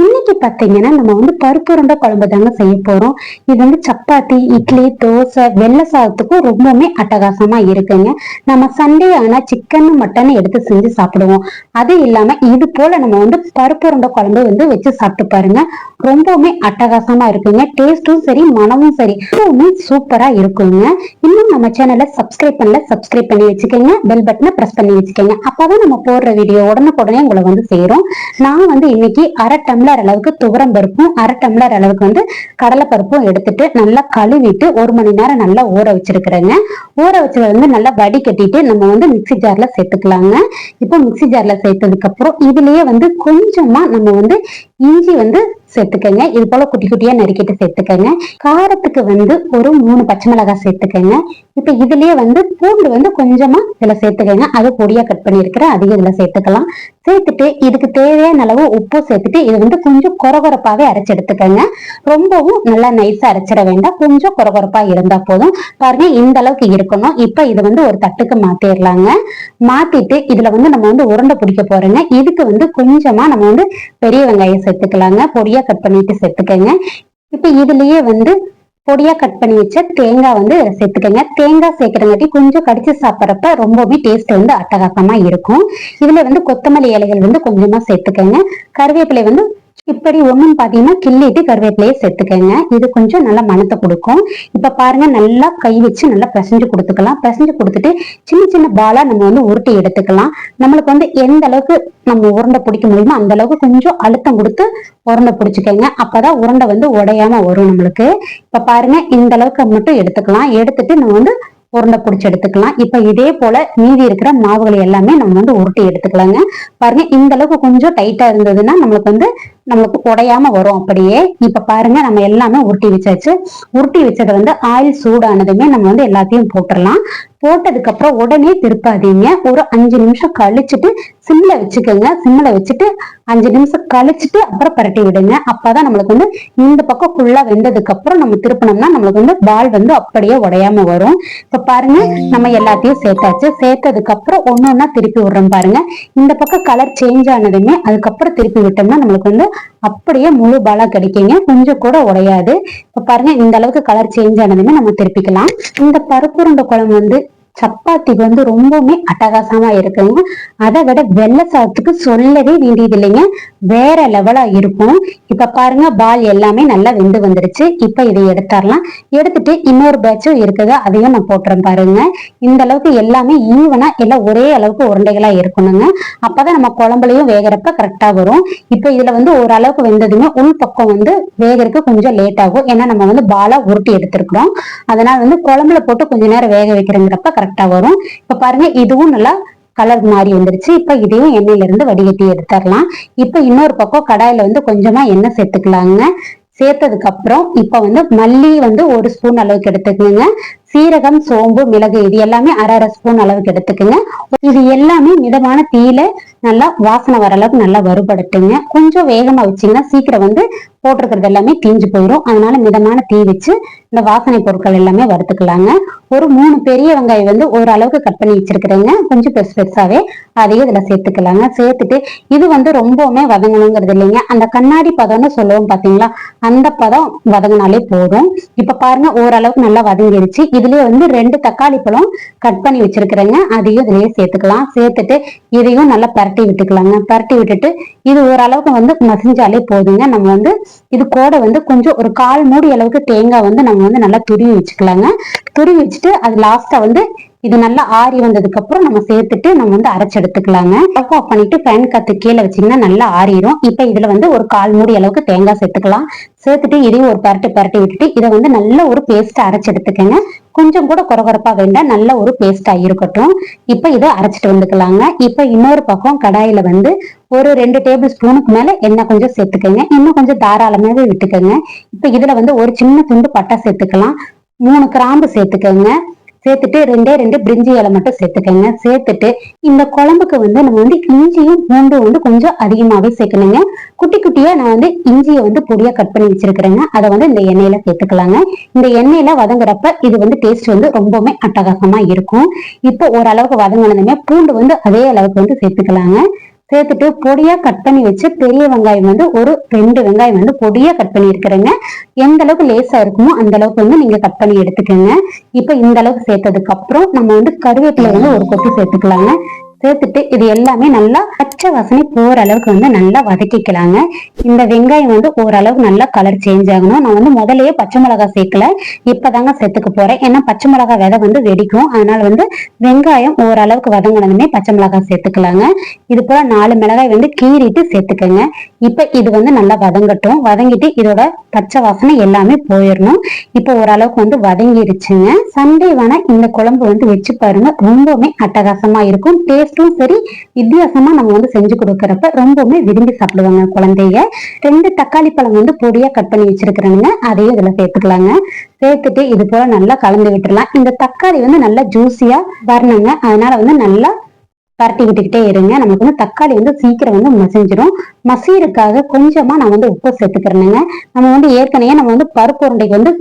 இன்னைக்கு பார்த்தீங்கன்னா நம்ம வந்து பருப்பு உருண்டை குழம்பு தாங்க செய்ய போறோம். இது வந்து சப்பாத்தி இட்லி தோசை வெள்ளை சாதத்துக்கும் ரொம்பவுமே அட்டகாசமா இருக்குங்க. நம்ம சண்டே ஆனா சிக்கன் மட்டன் எடுத்து செஞ்சு சாப்பிடுவோம். அது இல்லாம இது போல நம்ம வந்து பருப்பு உருண்டை குழம்பு வந்து வச்சு சாப்பிட்டு பாருங்க. ரொம்பவுமே அட்டகாசமா இருக்குங்க. டேஸ்டும் சரி மனமும் சரி ரொம்பவுமே சூப்பரா இருக்குங்க. இன்னும் நம்ம சேனலை சப்ஸ்கிரைப் பண்ணல சப்ஸ்கிரைப் பண்ணி வச்சுக்கோங்க. பெல் பட்டனை ப்ரெஸ் பண்ணி வச்சுக்கோங்க. அப்பதான் நம்ம போடுற வீடியோ உடனுக்குடனே உங்களை வந்து சேரும். நான் வந்து இன்னைக்கு அரை டம்ளர் அளவுக்கு துவரம் பருப்பும் அரை டம்ளர் அளவுக்கு வந்து கடலை பருப்பும் எடுத்துட்டு நல்லா கழுவிட்டு ஒரு மணி நேரம் நல்லா ஊற வச்சிருக்கிறேங்க. ஊற வச்சதை வந்து நல்லா வடிகட்டிட்டு நம்ம வந்து மிக்ஸி ஜார்ல சேர்த்துக்கலாங்க. இப்போ மிக்ஸி ஜார்ல சேர்த்ததுக்கு அப்புறம் இதுலயே வந்து கொஞ்சமா நம்ம வந்து இஞ்சி வந்து சேர்த்துக்கங்க. இது போல குட்டி குட்டியா நறுக்கிட்டு சேர்த்துக்கங்க. காரத்துக்கு வந்து ஒரு மூணு பச்சை மிளகாய் சேர்த்துக்கங்க. இப்ப இதுலயே வந்து பூண்டு வந்து கொஞ்சமா இதுல சேர்த்துக்கங்க. அதை பொடியா கட் பண்ணியிருக்கிறேன் அதையும் இதுல சேர்த்துக்கலாம். சேர்த்துட்டு இதுக்கு தேவையான அளவு உப்பு சேர்த்துட்டு இது வந்து கொஞ்சம் கொரகொரப்பாவே அரைச்சு எடுத்துக்கங்க. ரொம்பவும் நல்லா நைஸா அரைச்சிட வேண்டாம். கொஞ்சம் கொரகொரப்பா இருந்தா போதும். பாருங்க இந்த அளவுக்கு இருக்கணும். இப்ப இது வந்து ஒரு தட்டுக்கு மாத்திரலாங்க. மாத்திட்டு இதுல வந்து நம்ம வந்து உருண்டை பிடிக்க போறோங்க. இதுக்கு வந்து கொஞ்சமா நம்ம வந்து பெரிய வெங்காயம் சேர்த்துக்கலாங்க. பொடியா கட் பண்ணிட்டு சேர்த்துக்கங்க. இப்ப இதுலயே வந்து பொடியா கட் பண்ணி வச்ச தேங்காய் வந்து இதுல சேர்த்துக்கங்க. தேங்காய் சேர்க்கறங்காட்டி கொஞ்சம் கடிச்சு சாப்பிட்றப்ப ரொம்பவே டேஸ்ட் வந்து அட்டகாசமா இருக்கும். இதுல வந்து கொத்தமல்லி இலைகள் வந்து கொஞ்சமா சேர்த்துக்கங்க. கருவேப்பிலை வந்து இப்படி ஒண்ணும் பாத்தீங்கன்னா கிள்ளிட்டு கருவேப்பிலையை சேர்த்துக்கங்க. இது கொஞ்சம் நல்லா மனத்தை கொடுக்கும். இப்ப பாருங்க நல்லா கை வச்சு நல்லா பிசைஞ்சு கொடுத்துக்கலாம். பிசைஞ்சு கொடுத்துட்டு சின்ன சின்ன பாலா நம்ம வந்து உருட்டி எடுத்துக்கலாம். நம்மளுக்கு வந்து எந்த அளவுக்கு நம்ம உருண்டை பிடிக்க முடியுமோ அந்த அளவுக்கு கொஞ்சம் அழுத்தம் கொடுத்து உருண்டை பிடிச்சிக்கங்க. அப்பதான் உருண்டை வந்து உடையாம வரும் நம்மளுக்கு. இப்ப பாருங்க இந்த அளவுக்கு மட்டும் எடுத்துக்கலாம். எடுத்துட்டு நம்ம வந்து உருண்டை பிடிச்சி எடுத்துக்கலாம். இப்ப இதே போல மீதி இருக்கிற மாவுகளை எல்லாமே நம்ம வந்து உருட்டி எடுத்துக்கலாங்க. பாருங்க இந்த அளவுக்கு கொஞ்சம் டைட்டா இருந்ததுன்னா நம்மளுக்கு வந்து நம்மளுக்கு உடையாம வரும் அப்படியே. இப்ப பாருங்க நம்ம எல்லாமே உருட்டி வச்சாச்சு. உருட்டி வச்சதை வந்து ஆயில் சூடானதுமே நம்ம வந்து எல்லாத்தையும் போட்டுடலாம் போட்டதுக்கு அப்புறம் உடனே திருப்பாதீங்க. ஒரு அஞ்சு நிமிஷம் கழிச்சுட்டு சிம்ல வச்சுக்கோங்க. சிம்ல வச்சுட்டு அஞ்சு நிமிஷம் கழிச்சுட்டு அப்புறம் பரட்டி விடுங்க. அப்பதான் நம்மளுக்கு வந்து இந்த பக்கம் ஃபுல்லா வெந்ததுக்கு அப்புறம் நம்ம திருப்பினோம்னா நம்மளுக்கு வந்து பால் வந்து அப்படியே உடையாம வரும். இப்ப பாருங்க நம்ம எல்லாத்தையும் சேர்த்தாச்சு. சேர்த்ததுக்கு அப்புறம் ஒண்ணு ஒன்னா திருப்பி விடுறோம் பாருங்க. இந்த பக்கம் கலர் சேஞ்ச் ஆனதுமே அதுக்கப்புறம் திருப்பி விட்டோம்னா நம்மளுக்கு வந்து அப்படியே முழு பாலா கிடைக்குங்க. கொஞ்சம் கூட உடையாது. இப்ப பாருங்க இந்த அளவுக்கு கலர் சேஞ்ச் ஆனதுமே நம்ம திருப்பிக்கலாம். இந்த பருப்புருண்டை குழம்பு வந்து சப்பாத்தி வந்து ரொம்பவுமே அட்டகாசமா இருக்குங்க. அதை விட வெள்ளை சாதத்துக்கு சொல்லவே வேண்டியது இல்லைங்க வேற லெவலா இருக்கும். இப்ப பாருங்க பால் எல்லாமே நல்லா வெந்து வந்துருச்சு. இப்ப இதை எடுத்துடலாம். எடுத்துட்டு இன்னொரு பேட்சும் இருக்குது. அதையும் நான் போட்டுறேன் பாருங்க. இந்த அளவுக்கு எல்லாமே ஈவனா எல்லாம் ஒரே அளவுக்கு உருண்டைகளா இருக்கணுங்க. அப்பதான் நம்ம குழம்புலையும் வேகிறப்ப கரெக்டா வரும். இப்ப இதுல வந்து ஓரளவுக்கு வெந்ததுமே உள் பக்கம் வந்து வேகிறதுக்கு கொஞ்சம் லேட் ஆகும். ஏன்னா நம்ம வந்து பாலா உருட்டி எடுத்திருக்கிறோம். அதனால வந்து குழம்புல போட்டு கொஞ்ச நேரம் வேக வைக்கிறங்கிறப்ப கரெக்டா வரும். இப்ப பாருங்க இதுவும் நல்லா கலர் மாறி வந்துருச்சு. இப்ப இதையும் எண்ணெயில இருந்து வடிகட்டி எடுத்துடலாம் இப்ப இன்னொரு பக்கம் கடாயில வந்து கொஞ்சமா எண்ணெய் சேர்த்துக்கலாங்க. சேர்த்ததுக்கு அப்புறம் இப்ப வந்து மல்லி வந்து ஒரு ஸ்பூன் அளவுக்கு எடுத்துக்கோங்க. சீரகம் சோம்பு மிளகு இது எல்லாமே அரை அரை ஸ்பூன் அளவுக்கு எடுத்துக்கோங்க. இது எல்லாமே மிதமான தீயில நல்லா வாசனை வர அளவுக்கு நல்லா வறுபடுத்துங்க கொஞ்சம் வேகமா வச்சீங்கன்னா சீக்கிரம் வந்து போட்டிருக்கிறது எல்லாமே தீஞ்சு போயிடும் அதனால மிதமான தீ வச்சு இந்த வாசனை பொருட்கள் எல்லாமே வறுத்துக்கலாங்க. ஒரு மூணு பெரிய வெங்காயம் வந்து ஓரளவுக்கு கட் பண்ணி வச்சிருக்கிறேங்க. கொஞ்சம் பெருசு பெருசாவே அதையும் இதுல சேர்த்துக்கலாங்க. சேர்த்துட்டு இது வந்து ரொம்பவுமே வதங்கணுங்கிறது இல்லைங்க. அந்த கண்ணாடி பதம்னு சொல்லுவோம் பாத்தீங்களா? அந்த பதம் வதங்கினாலே போதும். இப்ப பாருங்க ஓரளவுக்கு நல்லா வதங்கிருச்சு. இதுலயே வந்து ரெண்டு தக்காளி பழம் கட் பண்ணி வச்சிருக்கிறேங்க. அதையும் இதுலயே சேர்த்துக்கலாம். சேர்த்துட்டு இதையும் நல்லா பரட்டி விட்டுக்கலாங்க. பரட்டி விட்டுட்டு இது ஓரளவுக்கு வந்து மசிஞ்சாலே போதுங்க. நம்ம வந்து இது கூட வந்து கொஞ்சம் ஒரு கால் மூடி அளவுக்கு தேங்காய் வந்து நம்ம வந்து நல்லா துருவி வச்சுக்கலாங்க. துருவி வச்சுட்டு அது லாஸ்டா வந்து இது நல்லா ஆறி வந்ததுக்கு அப்புறம் நம்ம சேர்த்துட்டு நம்ம வந்து அரைச்சு எடுத்துக்கலாங்க. ஆஃப் பண்ணிட்டு ஃபேன் காத்து கீழே வச்சீங்கன்னா நல்லா ஆறிடும் இப்ப இதுல வந்து ஒரு கால் மூடி அளவுக்கு தேங்காய் சேர்த்துக்கலாம். சேர்த்துட்டு இதையும் ஒரு பரட்டு பரட்டி விட்டுட்டு இதை வந்து நல்ல ஒரு பேஸ்ட் அரைச்சு எடுத்துக்கங்க. கொஞ்சம் கூட குறகுறப்பா வேண்டாம். நல்ல ஒரு பேஸ்டா இருக்கட்டும். இப்ப இதை அரைச்சிட்டு வந்துக்கலாங்க. இப்ப இன்னொரு பக்கம் கடாயில வந்து ஒரு ரெண்டு டேபிள் ஸ்பூனுக்கு மேல எண்ணெய் கொஞ்சம் சேர்த்துக்கங்க. இன்னும் கொஞ்சம் தாராளமாவே விட்டுக்கோங்க. இப்ப இதுல வந்து ஒரு சின்ன துண்டு பட்டை சேர்த்துக்கலாம். மூணு கிராம்பு சேர்த்துக்கோங்க. சேர்த்துட்டு ரெண்டே ரெண்டு பிரிஞ்சி இலை மட்டும் சேர்த்துக்கங்க. சேர்த்துட்டு இந்த குழம்புக்கு வந்து நம்ம வந்து இஞ்சியும் பூண்டும் வந்து கொஞ்சம் அதிகமாவே சேர்க்கணுங்க. குட்டி குட்டியா நான் வந்து இஞ்சியை வந்து பொடியா கட் பண்ணி வச்சிருக்கிறேங்க. அதை வந்து இந்த எண்ணெயில சேர்த்துக்கலாங்க. இந்த எண்ணெயில வதங்குறப்ப இது வந்து டேஸ்ட் வந்து ரொம்பவுமே அட்டகாசமா இருக்கும். இப்போ ஓரளவுக்கு வதங்கினதுமே பூண்டு வந்து அதே அளவுக்கு வந்து சேர்த்துக்கலாங்க. சேர்த்துட்டு பொடியா கட் பண்ணி வச்சு பெரிய வெங்காயம் வந்து ஒரு ரெண்டு வெங்காயம் வந்து பொடியா கட் பண்ணி இருக்கிறேங்க எந்த அளவுக்கு லேசா இருக்குமோ அந்த அளவுக்கு வந்து நீங்க கட் பண்ணி எடுத்துக்கோங்க. இப்ப இந்த அளவுக்கு சேர்த்ததுக்கு அப்புறம் நம்ம வந்து கருவேப்பிலை வந்து ஒரு கொத்து சேர்த்துக்கலாங்க. சேர்த்துட்டு இது எல்லாமே நல்லா பச்சை வாசனை போற அளவுக்கு வந்து நல்லா வதக்கிக்கலாங்க. இந்த வெங்காயம் வந்து ஓரளவுக்கு நல்லா கலர் சேஞ்ச் ஆகணும். நான் வந்து முதல்லயே பச்சை மிளகாய் சேர்க்கல. இப்பதாங்க சேர்த்துக்க போறேன். ஏன்னா பச்சை மிளகாய் விதை வந்து வெடிக்கும். அதனால வந்து வெங்காயம் ஓரளவுக்கு வதங்கினதுமே பச்சை மிளகாய் சேர்த்துக்கலாங்க. இது போல நாலு மிளகாய் வந்து கீறிட்டு சேர்த்துக்கோங்க. இப்ப இது வந்து நல்லா வதங்கட்டும். வதங்கிட்டு இதோட பச்சை வாசனை எல்லாமே போயிடணும் இப்ப ஓரளவுக்கு வந்து வதங்கிருச்சுங்க. சண்டே வேணா இந்த குழம்பு வந்து வச்சு பாருங்க. ரொம்பவுமே அட்டகாசமா இருக்கும். டேஸ்ட் டேஸ்ட்டும் சரி வித்தியாசமா நம்ம வந்து செஞ்சு கொடுக்கறப்ப ரொம்பவுமே விரும்பி சாப்பிடுவாங்க குழந்தைய ரெண்டு தக்காளி பழம் வந்து பொடியா கட் பண்ணி வச்சிருக்கிறேங்க அதையும் இதுல சேர்த்துக்கலாங்க. சேர்த்துட்டு இது போல நல்லா கலந்து விட்டுடலாம் இந்த தக்காளி வந்து நல்லா ஜூசியா வரணுங்க. அதனால வந்து நல்லா பரட்டி விட்டுக்கிட்டே இருங்க. நமக்கு வந்து தக்காளி வந்து சீக்கிரம் வந்து மசிஞ்சிடும் மசியறதுக்காக கொஞ்சமா நான் வந்து உப்பு சேர்த்துக்கிறேனுங்க. நம்ம வந்து ஏற்கனவே நம்ம வந்து பருப்பு உருண்டைக்கு வந்து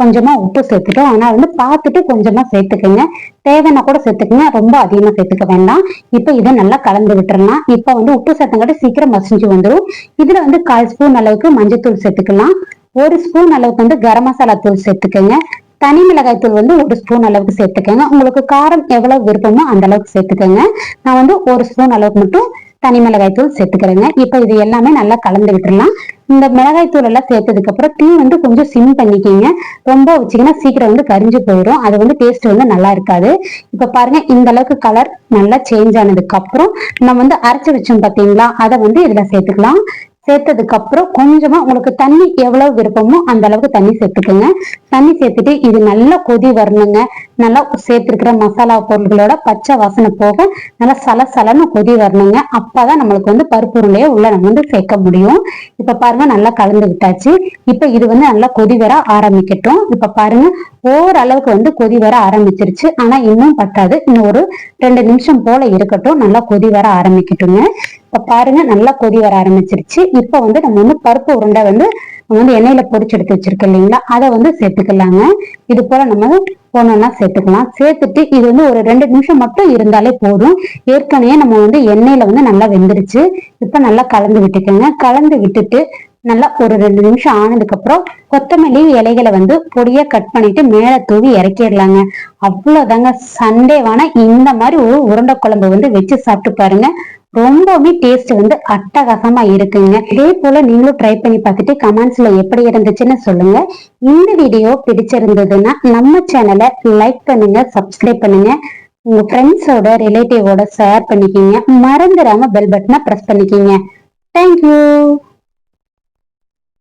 கொஞ்சமா உப்பு சேர்த்துட்டோம். ஆனா வந்து பார்த்துட்டு கொஞ்சமா சேர்த்துக்கோங்க. தேவைன்னா கூட சேர்த்துக்கோங்க. ரொம்ப அதிகமா சேர்த்துக்க வேண்டாம். இப்ப இதை நல்லா கலந்து விட்டுறலாம் இப்ப வந்து உப்பு சேர்த்தங்காட்டி சீக்கிரம் மசிஞ்சு வந்துடும் இதுல வந்து கால் ஸ்பூன் அளவுக்கு மஞ்சத்தூள் சேர்த்துக்கலாம். ஒரு ஸ்பூன் அளவுக்கு வந்து கரம் மசாலா தூள் சேர்த்துக்கோங்க. தனி மிளகாய் தூள் வந்து ஒரு ஸ்பூன் அளவுக்கு சேர்த்துக்கோங்க. உங்களுக்கு காரம் எவ்வளவு விருப்பமோ அந்த அளவுக்கு சேர்த்துக்கோங்க. நான் வந்து ஒரு ஸ்பூன் அளவுக்கு மட்டும் தனி மிளகாய் தூள் சேர்த்துக்கிறேங்க. இப்ப இது எல்லாமே நல்லா கலந்து விட்டுறலாம். இந்த மிளகாய் தூள் எல்லாம் சேர்த்ததுக்கு அப்புறம் தீ வந்து கொஞ்சம் சிம் பண்ணிக்கிங்க. ரொம்ப வச்சிங்கன்னா சீக்கிரம் வந்து கரிஞ்சு போயிடும் அது வந்து டேஸ்ட் வந்து நல்லா இருக்காது. இப்ப பாருங்க இந்த அளவுக்கு கலர் நல்லா சேஞ்ச் ஆனதுக்கு அப்புறம் நம்ம வந்து அரைச்சு வச்சோம் பாத்தீங்களா? அதை வந்து இதுல சேர்த்துக்கலாம். சேர்த்ததுக்கு அப்புறம் கொஞ்சமா உங்களுக்கு தண்ணி எவ்வளவு விருப்பமோ அந்த அளவுக்கு தண்ணி சேர்த்துக்கோங்க. தண்ணி சேர்த்துட்டு இது நல்லா கொதி வரணுங்க. நல்லா சேர்த்துருக்கிற மசாலா பொருள்களோட பச்சை வாசனை போக நல்லா சலசலன்னு கொதி வரணுங்க. அப்பதான் நம்மளுக்கு வந்து பருப்பு உருளையை உள்ள நம்ம வந்து சேர்க்க முடியும். இப்ப பாருங்க நல்லா கலந்து விட்டாச்சு. இப்ப இது வந்து நல்லா கொதி வர ஆரம்பிக்கட்டும். இப்ப பாருங்க ஓரளவுக்கு வந்து கொதி வர ஆரம்பிச்சிருச்சு. ஆனா இன்னும் பத்தாது. இன்னும் ஒரு ரெண்டு நிமிஷம் போல இருக்கட்டும். நல்லா கொதி வர ஆரம்பிக்கட்டுங்க. இப்ப பாருங்க நல்லா கொதி வர ஆரம்பிச்சிருச்சு. இப்ப வந்து நம்ம வந்து பருப்பு உருண்டை வந்து வந்து எண்ணெயில பொடிச்சு எடுத்து வச்சிருக்கோம் இல்லைங்களா? அதை வந்து சேர்த்துக்கலாங்க. இது போல நம்ம ஒன்னொன்னா சேர்த்துக்கலாம். சேர்த்துட்டு இது வந்து ஒரு ரெண்டு நிமிஷம் மட்டும் இருந்தாலே போதும். ஏற்கனவே நம்ம வந்து எண்ணெயில வந்து நல்லா வெந்துருச்சு. இப்ப நல்லா கலந்து விட்டுக்கோங்க. கலந்து விட்டுட்டு நல்லா ஒரு ரெண்டு நிமிஷம் ஆனதுக்கு அப்புறம் கொத்தமல்லி இலைகளை வந்து பொடியா கட் பண்ணிட்டு மேல தூவி இறக்கிடலாங்க. அவ்வளவுதாங்க. சண்டேவான இந்த மாதிரி ஒரு உருண்டை குழம்பு வந்து வச்சு சாப்பிட்டு பாருங்க. ரொம்பவுமே டேஸ்ட் வந்து அட்டகாசமா இருக்குங்க. இதே போல நீங்களும் ட்ரை பண்ணி பார்த்துட்டு கமெண்ட்ஸ்ல எப்படி இருந்துச்சுன்னு சொல்லுங்க. இந்த வீடியோ பிடிச்சிருந்ததுன்னா நம்ம சேனலை லைக் பண்ணுங்க சப்ஸ்கிரைப் பண்ணுங்க. உங்க ஃப்ரெண்ட்ஸோட ரிலேட்டிவோட ஷேர் பண்ணிக்கிங்க. மறந்துடாம பெல் பட்டனை ப்ரெஸ் பண்ணிக்கிங்க. தேங்க்யூ